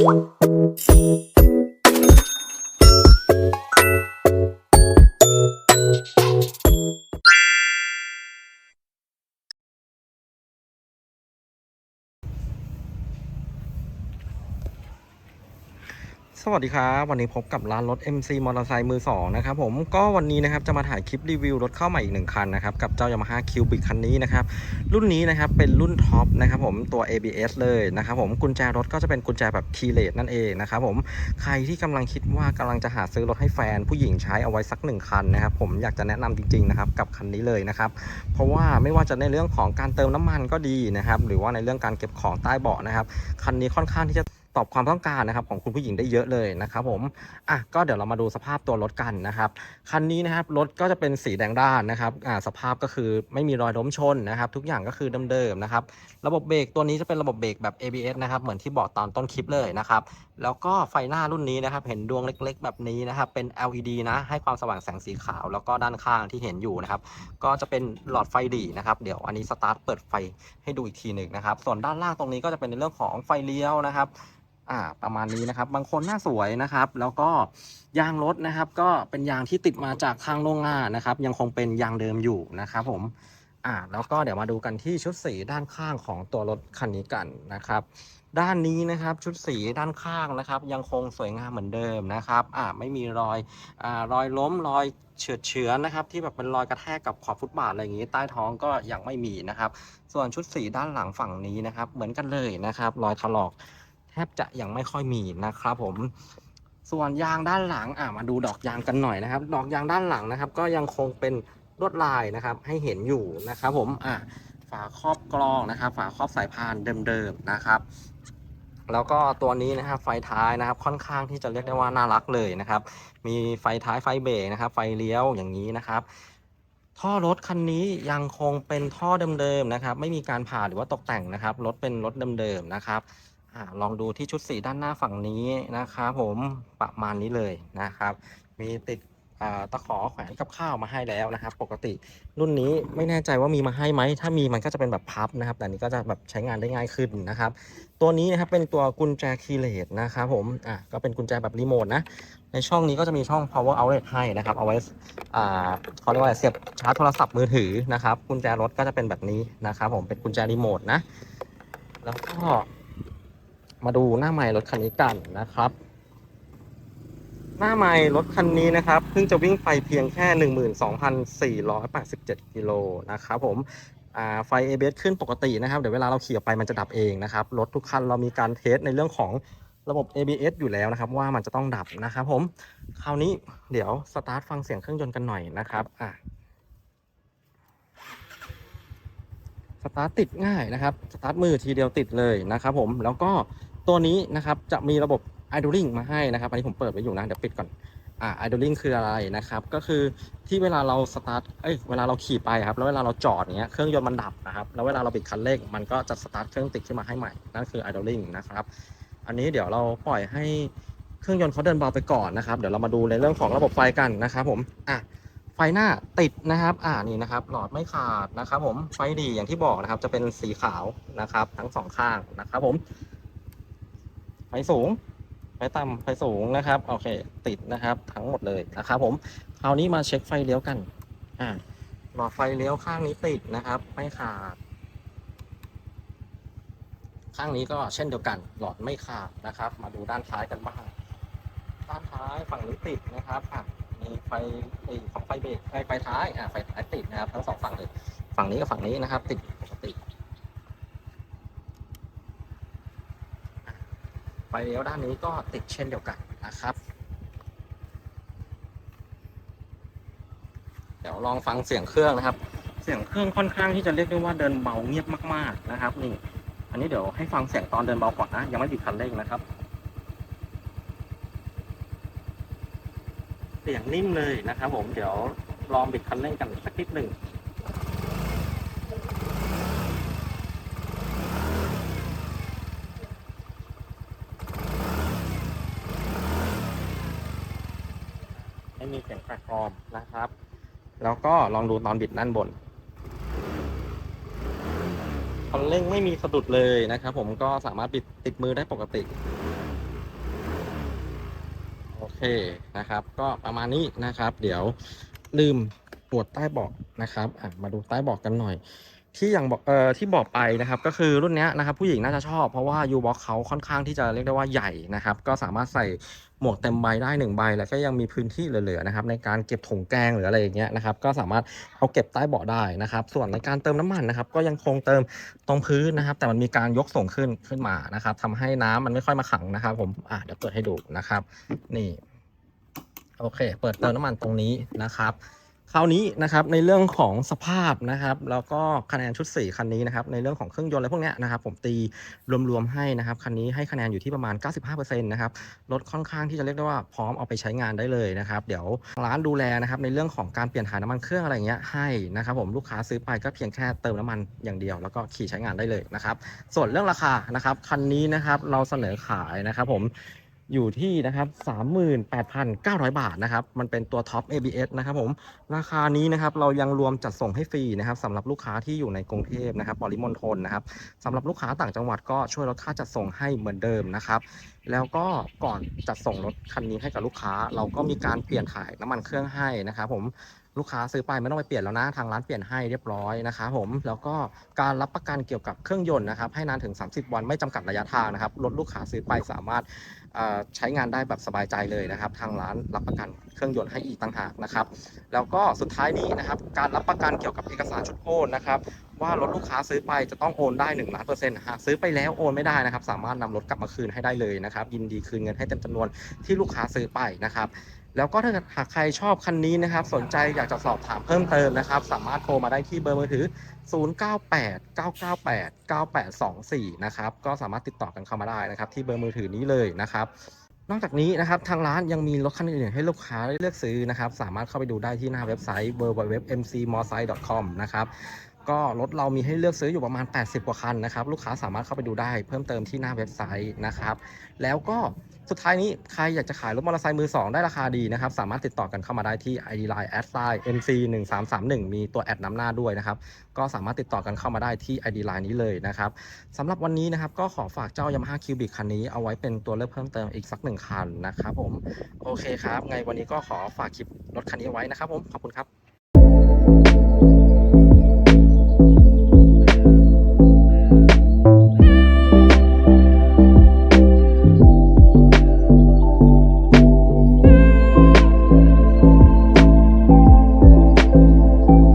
you. สวัสดีครับวันนี้พบกับร้านรถ MC มอเตอร์ไซค์มือ 2 นะครับผมก็วันนี้นะครับจะมาถ่ายคลิปรีวิวรถเข้าใหม่อีกหนึ่งคันนะครับกับเจ้า Yamaha Cubic คันนี้นะครับรุ่นนี้นะครับเป็นรุ่นท็อปนะครับผมตัว ABS เลยนะครับผมกุญแจรถก็จะเป็นกุญแจแบบ keyless นั่นเองนะครับผมใครที่กำลังคิดว่ากำลังจะหาซื้อรถให้แฟน ผู้หญิงใช้เอาไว้สักหนึ่งคันนะครับผมอยากจะแนะนำจริงๆนะครับกับคันนี้เลยนะครับเพราะว่าไม่ว่าจะในเรื่องของการเติมน้ำมันก็ดีนะครับหรือว่าในเรื่องการเก็บของใต้เบาะนะครับคันนี้ค่อนข้างที่จะ ตอบความต้องการนะครับของคุณผู้หญิงได้เยอะเลยนะครับผมอะก็เดี๋ยวเรามาดูสภาพตัวรถกันนะครับคันนี้นะครับรถก็จะเป็นสีแดงด้านนะครับอ่าสภาพก็คือไม่มีรอยล้มชนนะครับ ทุกอย่างก็คือเดิมๆนะครับระบบเบรกตัวนี้จะเป็นระบบเบรกแบบ ABS นะครับเหมือนที่บอกตอนต้นคลิปเลยนะครับแล้วก็ไฟหน้ารุ่นนี้นะครับเห็นดวงเล็ก ๆ แบบนี้นะครับเป็น LED นะให้ความสว่างแสงสีขาว แล้วก็ด้านข้างที่เห็นอยู่นะครับก็จะเป็นหลอดไฟดีนะครับเดี๋ยวอันนี้สตาร์ทเปิดไฟให้ดูอีกทีหนึ่งนะครับส่วนด้านล่างตรงนี้ก็จะเป็นในเรื่องของไฟเลี้ยวนะครับ อ่าประมาณนี้นะครับ บางคนหน้าสวยนะครับ แล้วก็ยางรถนะครับ ก็เป็นยางที่ติดมาจากทางโรงงานนะครับ ยังคงเป็นยางเดิมอยู่นะครับผมอ่าแล้วก็เดี๋ยวมาดูกันที่ชุดสีด้านข้างของตัวรถคันนี้กันนะครับ ด้านนี้นะครับชุดสีด้านข้างนะครับ ยังคงสวยงามเหมือนเดิมนะครับอ่าไม่มีรอยอ่ารอยล้มรอยเฉือนเฉือนนะครับ ที่แบบเป็นรอยกระแทกกับขอบฟุตบาทอะไรอย่างนี้ ใต้ท้องก็ยังไม่มีนะครับ ส่วนชุดสีด้านหลังฝั่งนี้นะครับ เหมือนกันเลยนะครับ รอยถลอก บจะยังไม่ค่อยมีนะครับผมส่วนยางด้านหลังอะมาดูดอกยางกันหน่อยนะครับ ดอกยางด้านหลังนะครับ ก็ยังคงเป็นลวดลายนะครับ ให้เห็นอยู่นะครับผมอะฝาครอบกรองนะครับ ฝาครอบสายพานเดิมๆนะครับ แล้วก็ตัวนี้นะครับไฟท้ายนะครับค่อนข้างที่จะเรียกได้ว่าน่ารักเลยนะครับ มีไฟท้ายไฟเบรกนะครับ ไฟเลี้ยวอย่างนี้นะครับท่อรถคันนี้ยังคงเป็นท่อเดิมๆนะครับ ไม่มีการผ่าหรือว่าตกแต่งนะครับรถเป็นรถเดิมๆนะครับ อ่าลองดูที่ชุดสีด้านหน้าฝั่งนี้นะครับผมประมาณนี้เลยนะครับ มีติดตะขอแขวนกับข้าวมาให้แล้วนะครับ ปกติรุ่นนี้ไม่แน่ใจว่ามีมาให้ไหม ถ้ามีมันก็จะเป็นแบบพับนะครับ แต่นี้ก็จะแบบใช้งานได้ง่ายขึ้นนะครับ ตัวนี้นะครับเป็นตัวกุญแจคีย์เลสนะครับผมอะก็เป็นกุญแจแบบรีโมทนะ ในช่องนี้ก็จะมีช่อง power outlet ให้นะครับ เอาไว้อ่าเขาเรียกว่าเสียบชาร์จโทรศัพท์มือถือนะครับ กุญแจรถก็จะเป็นแบบนี้นะครับผมเป็นกุญแจรีโมทนะ แล้วก็ มาดูหน้าใหม่รถคันนี้กันนะครับ หน้าใหม่รถคันนี้นะครับเพิ่งจะวิ่งไปเพียงแค่ 12,487กิโลนะครับผมไฟ ABS ขึ้นปกตินะครับ เดี๋ยวเวลาเราขี่ออกไปมันจะดับเองนะครับ รถทุกคันเรามีการเทสในเรื่องของระบบ ABS อยู่แล้วนะครับ ว่ามันจะต้องดับนะครับผม คราวนี้เดี๋ยวสตาร์ทฟังเสียงเครื่องยนต์กันหน่อยนะครับอะสตาร์ทติดง่ายนะครับ สตาร์ทมือทีเดียวติดเลยนะครับผม แล้วก็ ตัวนี้นะครับจะมีระบบ idling มาให้นะครับอันนี้ผมเปิดไว้อยู่นะเดี๋ยวปิดก่อนอ่า idling คืออะไรนะครับก็คือที่เวลาเราสตาร์ทเอ้ยเวลาเราขี่ไปครับแล้วเวลาเราจอดเนี้ยเครื่องยนต์มันดับนะครับแล้วเวลาเราปิดคันเร่งมันก็จะสตาร์ทเครื่องติดขึ้นมาให้ใหม่นั่นคือ idling นะครับอันนี้เดี๋ยวเราปล่อยให้เครื่องยนต์เขาเดินเบาไปก่อนนะครับ เดี๋ยวเรามาดูในเรื่องของระบบไฟกันนะครับผมอะไฟหน้าติดนะครับ อ่านี่นะครับ หลอดไม่ขาดนะครับ ผมไฟดีอย่างที่บอกนะครับ จะเป็นสีขาวนะครับ ทั้งสองข้างนะครับ ผม ไฟสูง ไฟต่ำไฟสูงนะครับ โอเค ติดนะครับ ทั้งหมดเลยนะครับผม คราวนี้มาเช็คไฟเลี้ยวกัน อ่าหลอดไฟเลี้ยวข้างนี้ติดนะครับ ไม่ขาด ข้างนี้ก็เช่นเดียวกัน หลอดไม่ขาดนะครับ มาดูด้านท้ายกันบ้าง ด้านท้ายฝั่งนี้ติดนะครับอะมีไฟไอ้ของไฟเบรกไฟไฟท้าย อะไฟท้ายติดนะครับ ทั้งสองฝั่งเลย ฝั่งนี้กับฝั่งนี้นะครับ ติดปกติ ไฟเลี้ยวด้านนี้ก็ติดเช่นเดียวกันนะครับ เดี๋ยวลองฟังเสียงเครื่องนะครับ เสียงเครื่องค่อนข้างที่จะเรียกได้ว่าเดินเบาเงียบมาก ๆนะครับ นี่ อันนี้เดี๋ยวให้ฟังเสียงตอนเดินเบาก่อนนะยังไม่บิดคันเร่งนะครับ เสียงนิ่มเลยนะครับ ผมเดี๋ยวลองบิดคันเร่งกันสักนิดหนึ่ง แปลกอมนะครับ แล้วก็ลองดูตอนบิดด้านบนคันเร่งไม่มีสะดุดเลยนะครับผมก็สามารถบิดติดมือได้ปกติ โอเคนะครับ ก็ประมาณนี้นะครับ เดี๋ยวลืมปวดใต้เบาะนะครับอะมาดูใต้เบาะกันหน่อย ที่อย่างบอกเอ่อที่บอกไปนะครับ ก็คือรุ่นนี้นะครับผู้หญิงน่าจะชอบเพราะว่า U box เขาค่อนข้างที่จะเรียกได้ว่าใหญ่นะครับ ก็สามารถใส่ หมวกเต็มใบได้หนึ่งใบแล้วก็ยังมีพื้นที่เหลือๆนะครับในการเก็บถุงแกงหรืออะไรอย่างเงี้ยนะครับก็สามารถเอาเก็บใต้เบาะได้นะครับ ส่วนในการเติมน้ำมันนะครับ ก็ยังคงเติมตรงพื้นนะครับ แต่มันมีการยกส่งขึ้นขึ้นมานะครับทำให้น้ำมันไม่ค่อยมาขังนะครับ ผมอะเดี๋ยวเปิดให้ดูนะครับ นี่โอเค เปิดเติมน้ำมันตรงนี้นะครับ คราวนี้นะครับในเรื่องของสภาพนะครับ แล้วก็คะแนนชุด 4 คันนี้นะครับในเรื่องของเครื่องยนต์อะไรพวกนี้นะครับผมตีรวมๆให้นะครับคันนี้ให้คะแนนอยู่ที่ประมาณ 95%นะครับรถค่อนข้างที่จะเรียกได้ว่าพร้อมเอาไปใช้งานได้เลยนะครับเดี๋ยวร้านดูแลนะครับในเรื่องของการเปลี่ยนถ่ายน้ำมันเครื่องอะไรเงี้ยให้นะครับผมลูกค้าซื้อไปก็เพียงแค่เติมน้ำมันอย่างเดียว แล้วก็ขี่ใช้งานได้เลยนะครับส่วนเรื่องราคานะครับคันนี้นะครับเราเสนอขายนะครับผม อยู่ที่นะครับ 38,900 บาทนะครับ มันเป็นตัวท็อป ABS นะครับผม ราคานี้นะครับเรายังรวมจัดส่งให้ฟรีนะครับสำหรับลูกค้าที่อยู่ในกรุงเทพนะครับปริมณฑลนะครับสำหรับลูกค้าต่างจังหวัดก็ช่วยลดค่าจัดส่งให้เหมือนเดิมนะครับ แล้วก็ก่อนจัดส่งรถคันนี้ให้กับลูกค้า เราก็มีการเปลี่ยนถ่ายน้ำมันเครื่องให้นะครับผม ลูกค้าซื้อไปไม่ต้องไปเปลี่ยนแล้วนะทางร้านเปลี่ยนให้เรียบร้อยนะครับผมแล้วก็การรับประกันเกี่ยวกับเครื่องยนต์นะครับให้นานถึง 30 วันไม่จำกัดระยะทางนะครับรถลูกค้าซื้อไปสามารถใช้งานได้แบบสบายใจเลยนะครับ ทางร้านรับประกันเครื่องยนต์ให้อีกต่างหากนะครับ แล้วก็สุดท้ายนี้นะครับการรับประกันเกี่ยวกับเอกสารชุดโอนนะครับว่ารถลูกค้าซื้อไปจะต้องโอนได้1ล้านเปอร์เซ็นต์หากซื้อไปแล้วโอนไม่ได้นะครับ สามารถนำรถกลับมาคืนให้ได้เลยนะครับ ยินดีคืนเงินให้เต็มจำนวนที่ลูกค้าซื้อไปนะครับ แล้วก็ถ้าหากใครชอบคันนี้นะครับ สนใจอยากจะสอบถามเพิ่มเติมนะครับ สามารถโทรมาได้ที่เบอร์มือถือ 0989989824 นะครับ ก็สามารถติดต่อกันเข้ามาได้นะครับ ที่เบอร์มือถือนี้เลยนะครับ นอกจากนี้นะครับ ทางร้านยังมีรถคันอื่นๆให้ลูกค้าได้เลือกซื้อนะครับ สามารถเข้าไปดูได้ที่หน้าเว็บไซต์ www.mcmorsite.com นะครับก็รถเรามีให้เลือกซื้ออยู่ประมาณ 80 กว่าคันนะครับ ลูกค้าสามารถเข้าไปดูได้เพิ่มเติมที่หน้าเว็บไซต์นะครับ แล้วก็ สุดท้ายนี้ใครอยากจะขายรถมอเตอร์ไซค์มือ 2 ได้ราคาดีนะครับ สามารถติดต่อกันเข้ามาได้ที่ ID Line a d s i g n MC 1 3 3 1มีตัวแอดนำหน้าด้วยนะครับ ก็สามารถติดต่อกันเข้ามาได้ที่ ID Line นี้เลยนะครับสำหรับวันนี้นะครับก็ขอฝากเจ้า Yamaha Cubic คันนี้เอาไว้เป็นตัวเลือกเพิ่มเติมอีกสักหนึ่งคันนะครับผมโอเคครับไงวันนี้ก็ขอฝากคลิปรถคันนี้ไว้นะครับผมขอบคุณครับ